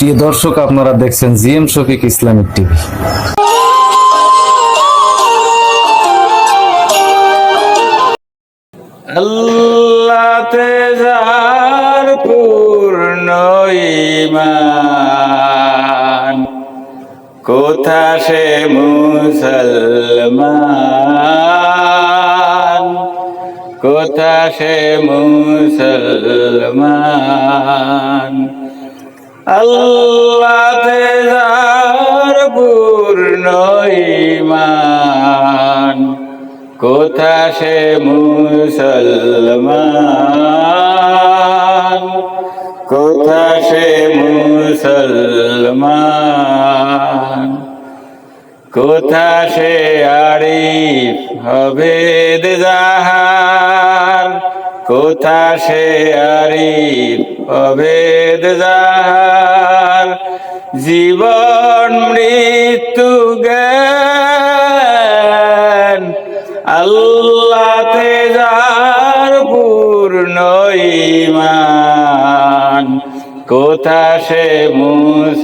প্রিয় দর্শক, আপনারা দেখছেন জিএম শফিক ইসলামিক টিভি। আল্লাহতে যার পূর্ণ কোথা সে মুসলমান? কোথা সে মুসলমান? আল্লাহতে যার পূর্ণ ইমান কোথা সে মুসলমান? কোথা সে মুসলমান? কোথা সে আরিফ হবে যাহার কোথা সে আরিফ হবে যাহার জীবন মৃত্যু জ্ঞান। আল্লাহতে যার পূর্ণ কোথা সে মুসলমান?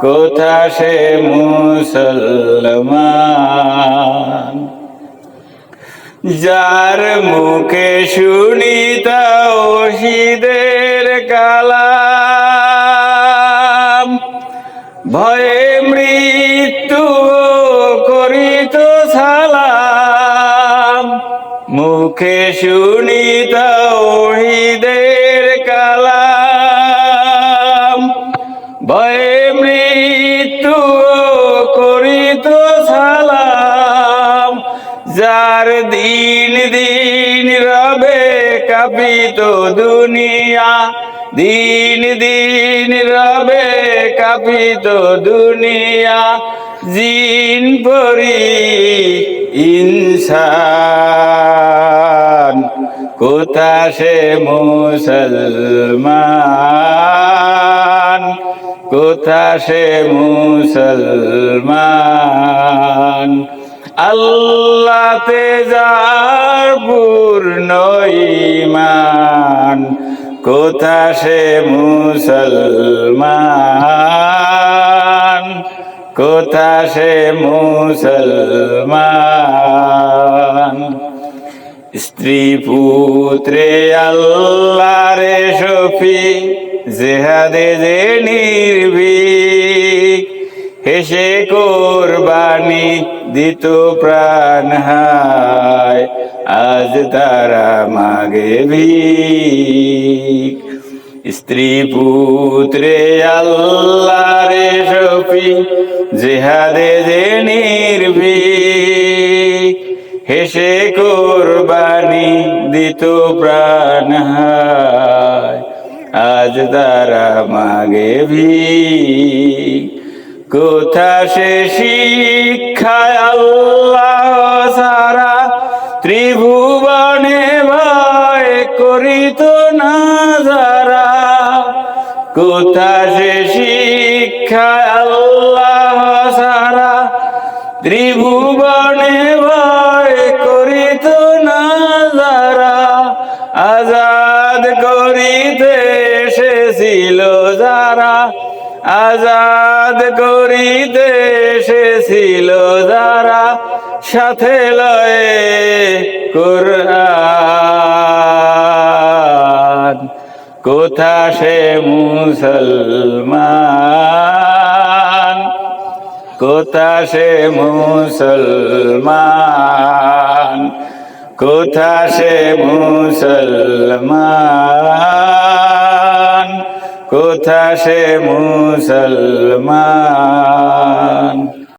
কোথা সে মুসলমান? যার মুখে শুনি তাওহীদের মুখে শুনি তাওহীদের কালাম। ভয়ে মৃত্যু করিত সালাম। যার দিন দিন রবে কাপিত দুনিয়া, দিন দিন রবে কাপিত দুনিয়া, জিন পরি ইনসান। কোথা সে মুসলমান? কোথা সে মুসলমান? আল্লাহতে যার পূর্ণ কোথা সে মুসলমান? কোথা সে মুসলমান? স্ত্রী পুত্রে আল্লাহরে শফি জেহাদে যে নির্ভীক, হেসে কোরবানি দিত প্রাণ হায়, আজ তারা মাগে ভিক। স্ত্রী পুত্রে আল্লাহরে শফি জেহাদে যে নির্ভীক, হেসে দিত প্রাণ আজ তারা মাগে ভি। কোথা সে শিক্ষায় আল্লাহ সারা ত্রিভুবনে ভয় করিত না যারা? কোথা সে শিক্ষায় আল্লাহ সারা ত্রিভুবনে আজাদ করিতে এসেছিল যারা, আজাদ করিতে এসেছিল যারা, সাথে লয়ে কোরআন। কোথা সে মুসলমান? কোথা সে মুসলমান? কোথা সে মুসলমান? কোথা সে মুসলমান?